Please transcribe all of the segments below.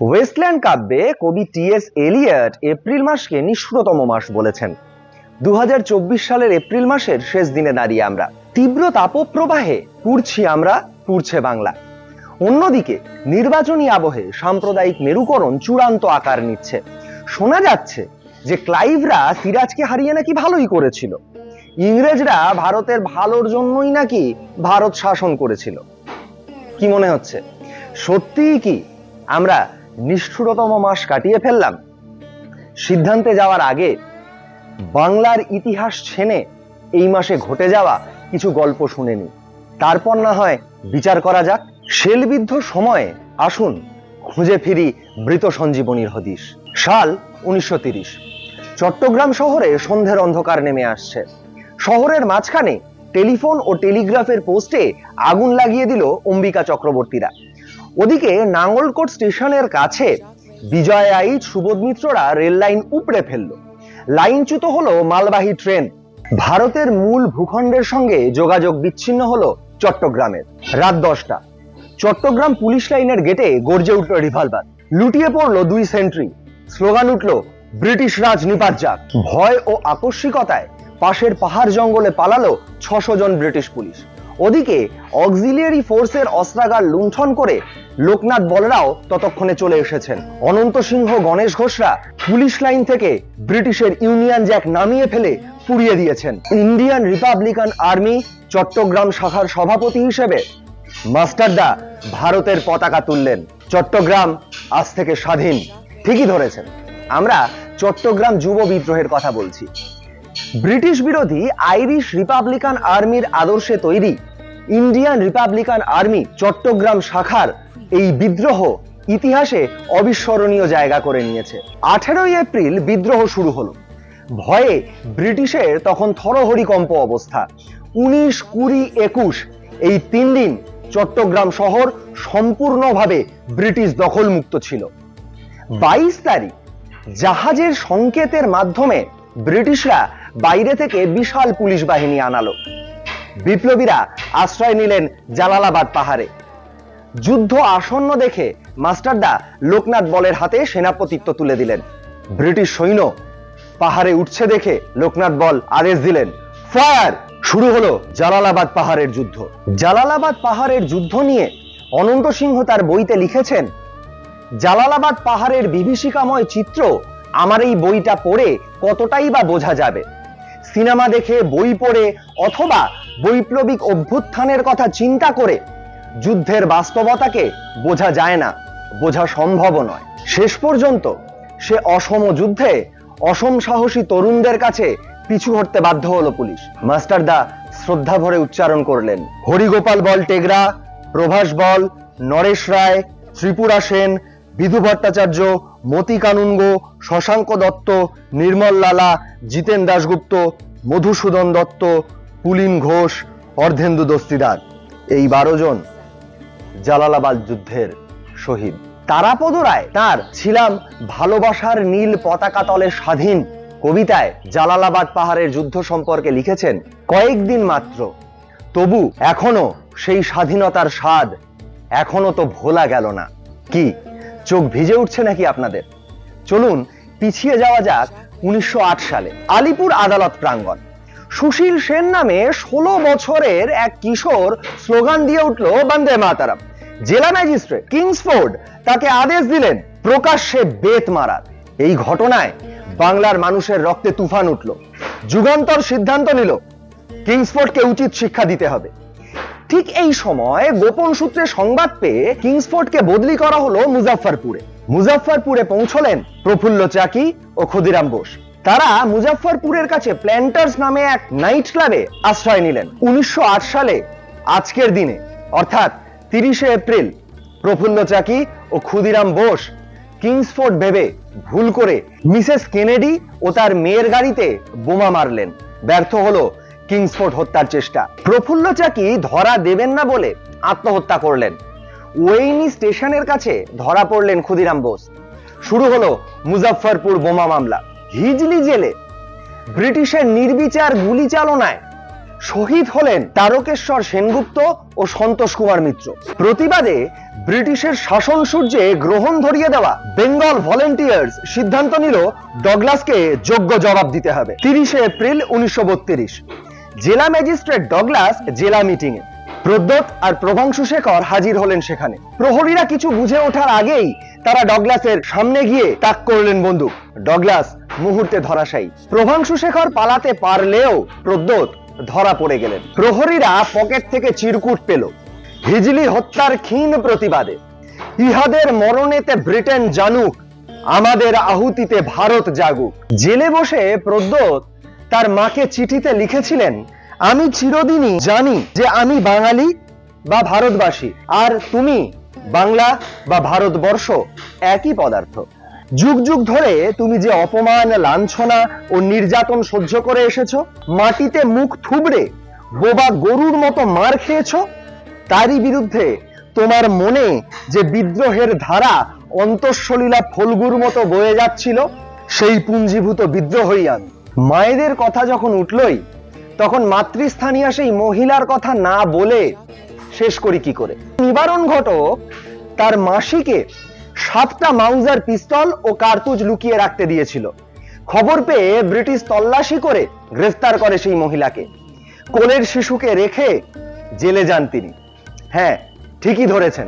Wasteland কাব্যে কবি T S Elliot April মাসকে নিষ্ঠুরতম মাস বলেছেন। দু সালের এপ্রিল মাসের শেষ দিনে দাঁড়িয়ে আমরা, তীব্র তাপপ্রবাহে পুড়ছি আমরা পুড়ছে বাংলা। অন্যদিকে, নির্বাচনী আবহে সাম্প্রদায়িক মেরুকরণ চূড়ান্ত আকার নিচ্ছে। শোনা যাচ্ছে যে ক্লাইভরা সিরাজকে হারিয়ে নাকি ভালোই করেছিল। ইংরেজরা ভারতের ভালোর জন্যই নাকি ভারত শাসন করেছিল। কি মনে হচ্ছে? সত্যিই কি আমরা নিষ্ঠুরতম মাস কাটিয়ে ফেললাম। সিদ্ধান্তে যাওয়ার আগে বাংলার ইতিহাস ছেনে এই মাসে ঘটে যাওয়া কিছু গল্প শুনে নি তারপর না হয় বিচার করা যাক, শেলবিদ্ধ সময়ে আসুন, খুঁজে ফিরি মৃত সঞ্জীবনীর হদিশ। সাল উনিশশো চট্টগ্রাম শহরে সন্ধ্যের অন্ধকার নেমে আসছে। শহরের মাঝখানে টেলিফোন ও টেলিগ্রাফের পোস্টে আগুন লাগিয়ে দিল অম্বিকা চক্রবর্তীরা। ওদিকে নাঙ্গলকোট স্টেশনের কাছে বিজয় আইচ সুবোধ মিত্ররা রেল লাইন উপড়ে ফেলল। লাইনচ্যুত হলো মালবাহী ট্রেন। ভারতের মূল ভূখণ্ডের সঙ্গে যোগাযোগ বিচ্ছিন্ন হলো চট্টগ্রামের। রাত দশটা। চট্টগ্রাম পুলিশ লাইনের গেটে গর্জে উঠল রিভলভার। লুটিয়ে পড়ল দুই সেন্ট্রি। স্লোগান উঠল, ব্রিটিশ রাজ নিপাত যাক। ভয় ও আকস্মিকতায় পাশের পাহাড় জঙ্গলে পালালো ছশো জন ব্রিটিশ পুলিশ। ওদিকে অক্সিলিয়ারি ফোর্সের অস্ত্রাগার লুণ্ঠন করে লোকনাথ বলরাও ততক্ষণে চলে এসেছেন। অনন্ত সিংহ, গণেশ ঘোষরা পুলিশ লাইন থেকে ব্রিটিশের ইউনিয়ন জ্যাক নামিয়ে ফেলে পুড়িয়ে দিয়েছেন। ইন্ডিয়ান রিপাবলিকান আর্মি চট্টগ্রাম শাখার সভাপতি হিসেবে মাস্টারদা ভারতের পতাকা তুললেন। চট্টগ্রাম আজ থেকে স্বাধীন। ঠিকই ধরেছেন। আমরা চট্টগ্রাম যুব বিদ্রোহের কথা বলছি। ব্রিটিশ বিরোধী আইরিশ রিপাবলিকান আর্মির আদর্শে তৈরি। ইন্ডিয়ান রিপাবলিকান আর্মি চট্টগ্রাম শাখার এই বিদ্রোহ ইতিহাসে অবিস্মরণীয় জায়গা করে নিয়েছে। আঠেরোই এপ্রিল বিদ্রোহ শুরু হলো। ভয়ে ব্রিটিশের তখন থরহরিকম্প অবস্থা। উনিশ কুড়ি একুশ এই তিন দিন চট্টগ্রাম শহর সম্পূর্ণভাবে ব্রিটিশ দখলমুক্ত ছিল। বাইশ তারিখ জাহাজের সংকেতের মাধ্যমে ব্রিটিশরা বাইরে থেকে বিশাল পুলিশ বাহিনী আনালো। বিপ্লবীরা আশ্রয় নিলেন জালালাবাদ পাহাড়ে। যুদ্ধ আসন্ন দেখে মাস্টারদা লোকনাথ বলের হাতে সেনাপতিত্ব তুলে দিলেন। ব্রিটিশ সৈন্য পাহাড়ে উঠছে দেখে লোকনাথ বল আদেশ দিলেন, ফায়ার! শুরু হলো জালালাবাদ পাহাড়ের যুদ্ধ। জালালাবাদ পাহাড়ের যুদ্ধ নিয়ে অনন্ত সিংহ তার বইতে লিখেছেন, জালালাবাদ পাহাড়ের বিভীষিকাময় চিত্র আমার এই বইটা পড়ে কতটাই বা বোঝা যাবে? সিনেমা দেখে বই পড়ে অথবা বৈপ্লবিক অভ্যুত্থানের কথা চিন্তা করে, যুদ্ধের বাস্তবতাকে বোঝা যায় না, বোঝা সম্ভব নয়। শেষ পর্যন্ত সে অসম যুদ্ধে অসম সাহসী তরুণদের কাছে পিছু হটতে বাধ্য হলো পুলিশ। মাস্টারদা শ্রদ্ধা ভরে উচ্চারণ করলেন, হরিগোপাল বল টেগরা, প্রভাস বল, নরেশ রায়, ত্রিপুরা সেন বিধু ভট্টাচার্য, মতি কানুনগ শশাঙ্ক দত্ত, নির্মল লালা, জিতেন দাশগুপ্ত, মধুসূদন দত্ত, পুলিন ঘোষ, অর্ধেন্দু দস্তিদার। এই বারো জন জালালাবাদ যুদ্ধের শহীদ। তারাপদ রায় তার ছিলাম ভালোবাসার নীল পতাকা তলে স্বাধীন কবিতায় জালালাবাদ পাহাড়ের যুদ্ধ সম্পর্কে লিখেছেন কয়েকদিন মাত্র। তবু এখনও সেই স্বাধীনতার স্বাদ এখনও তো ভোলা গেল না। কি চোখ ভিজে উঠছে নাকি আপনাদের? চলুন, পিছিয়ে যাওয়া যাক উনিশশো আট সালে, আলিপুর আদালত প্রাঙ্গণ। সুশীল সেন নামে ষোলো বছরের এক কিশোর স্লোগান দিয়ে উঠল বন্দে মাতারাম। জেলা ম্যাজিস্ট্রেট কিংসফোর্ড তাকে আদেশ দিলেন, প্রকাশ্যে বেত মারার। এই ঘটনায় বাংলার মানুষের রক্তে তুফান উঠল। যুগান্তর সিদ্ধান্ত নিল, কিংসফোর্ডকে উচিত শিক্ষা দিতে হবে। ঠিক এই সময় গোপন সূত্রে সংবাদ পেয়ে কিংসফোর্ডকে বদলি করা হলো মুজাফফরপুরে। মুজাফফরপুরে পৌঁছলেন প্রফুল্ল চাকি ও ক্ষুদিরাম বোস। তারা মুজাফফরপুরের কাছে প্ল্যান্টার্স নামে এক নাইট ক্লাবে আশ্রয় নিলেন। উনিশশো আট সালে, আজকের দিনে, অর্থাৎ তিরিশে এপ্রিল, প্রফুল্ল চাকি ও ক্ষুদিরাম বোস কিংসফোর্ড ভেবে ভুল করে মিসেস কেনেডি ও তার মেয়ের গাড়িতে বোমা মারলেন। ব্যর্থ হলো কিংসফোর্ড হত্যার চেষ্টা। প্রফুল্ল চাকি ধরা দেবেন না বলে আত্মহত্যা করলেন? ওয়েইনি স্টেশনের কাছে ধরা পড়লেন ক্ষুদিরাম বোস। শুরু হলো মুজাফফরপুর বোমা মামলা। হিজলি জেলে ব্রিটিশের নির্বিচার গুলি চালনায় শহীদ হলেন তারকেশ্বর সেনগুপ্ত ও সন্তোষ কুমার মিত্র। প্রতিবাদে ব্রিটিশের শাসন সূর্যে গ্রহণ ধরিয়ে দেওয়া বেঙ্গল ভলেন্টিয়ার্স সিদ্ধান্ত নিল ডগলাসকে যোগ্য জবাব দিতে হবে। তিরিশে এপ্রিল উনিশশো বত্রিশ। জেলা ম্যাজিস্ট্রেট ডগলাস জেলা মিটিং এ প্রদ্যোৎ আর প্রভাংশু শেখর হাজির হলেন সেখানে। প্রহরীরা কিছু বুঝে ওঠার আগেই তারা ডগলাসের সামনে গিয়ে তাক করলেন বন্দুক। ডগলাস মুহূর্তে ধরাশায়ী। প্রভাংশু শেখর পালাতে পারলেও প্রদ্যোৎ ধরা পড়ে গেলেন। প্রহরীরা পকেট থেকে চিরকুট পেল। হিজলি হত্যার ক্ষীণ প্রতিবাদে। ইহাদের মরণেতে ব্রিটেন জানুক, আমাদের আহুতিতে ভারত জাগুক। জেলে বসে প্রদ্যোৎ তার মাকে চিঠিতে লিখেছিলেন, আমি চিরদিনই জানি যে আমি বাঙালি বা ভারতবাসী, আর তুমি বাংলা বা ভারতবর্ষ একই পদার্থ। যুগ যুগ ধরে তুমি যে অপমান, লাঞ্ছনা ও নির্যাতন সহ্য করে এসেছ, মাটিতে মুখ থুবড়ে বোবা গরুর মতো মার খেয়েছো, তারই বিরুদ্ধে তোমার মনে যে বিদ্রোহের ধারা অন্তঃসলীলা ফলগুর মতো বয়ে যাচ্ছিল, সেই পুঞ্জীভূত বিদ্রোহই আমি। মায়েদের কথা যখন উঠলই, তখন মাতৃস্থানীয় সেই মহিলার কথা না বলে শেষ করি কি করে? নিবারণ ঘটক তার মাসিকে সাতটা মাউজার পিস্তল ও কার্তুজ লুকিয়ে রাখতে দিয়েছিল। খবর পেয়ে ব্রিটিশ তল্লাশি করে গ্রেফতার করে সেই মহিলাকে। কোলের শিশুকে রেখে জেলে যান তিনি। হ্যাঁ ঠিকই ধরেছেন।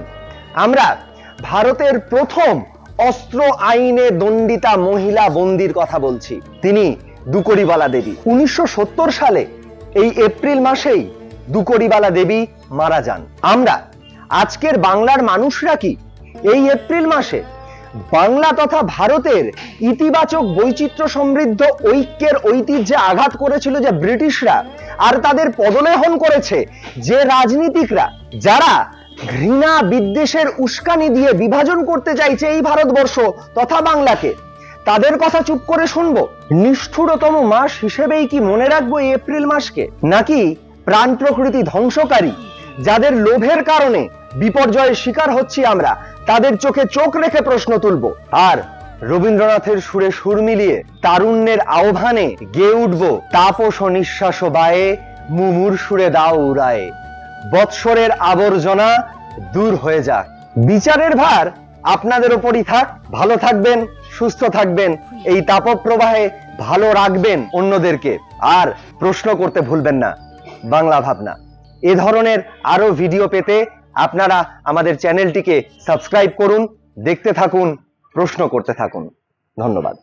আমরা ভারতের প্রথম অস্ত্র আইনে দণ্ডিতা মহিলা বন্দির কথা বলছি। তিনি দুকড়িবালা দেবী। উনিশশো সত্তর সালে এই এপ্রিল মাসেই দুকড়িবালা দেবী মারা যান। আমরা আজকের বাংলার মানুষরা কি এই এপ্রিল মাসে বাংলা তথা ভারতের ইতিবাচক বৈচিত্র্য সমৃদ্ধ ঐক্যের ঐতিহ্যে আঘাত করেছিল যে ব্রিটিশরা আর তাদের পদলেহন করেছে যে রাজনীতিকরা, যারা ঘৃণা বিদ্বেষের উস্কানি দিয়ে বিভাজন করতে চাইছে এই ভারতবর্ষ তথা বাংলাকে। তাদের কথা চুপ করে শুনব। নিষ্ঠুরতম মাস হিসেবেই কি মনে রাখব এপ্রিল মাসকে? নাকি প্রাণ প্রকৃতি ধ্বংসকারী, যাদের লোভের কারণে বিপর্যয়ের শিকার হচ্ছি আমরা, তাদের চোখে চোখ রেখে প্রশ্ন তুলব? আর রবীন্দ্রনাথের সুরে সুর মিলিয়ে তারুণ্যের আহ্বানে গেয়ে উঠব, তাপস নিঃশ্বাস বায়ে, মুমুর সুরে দাও উড়ায়ে। বৎসরের আবর্জনা দূর হয়ে যাক। বিচারের ভার আপনাদের ওপরই থাক। ভালো থাকবেন। সুস্থ থাকবেন, এই তাপপ্রবাহে ভালো রাখবেন অন্যদেরকে। আর প্রশ্ন করতে ভুলবেন না, বাংলা ভাবনা। এ ধরনের আরও ভিডিও পেতে আপনারা আমাদের চ্যানেলটিকে সাবস্ক্রাইব করুন, দেখতে থাকুন, প্রশ্ন করতে থাকুন। ধন্যবাদ।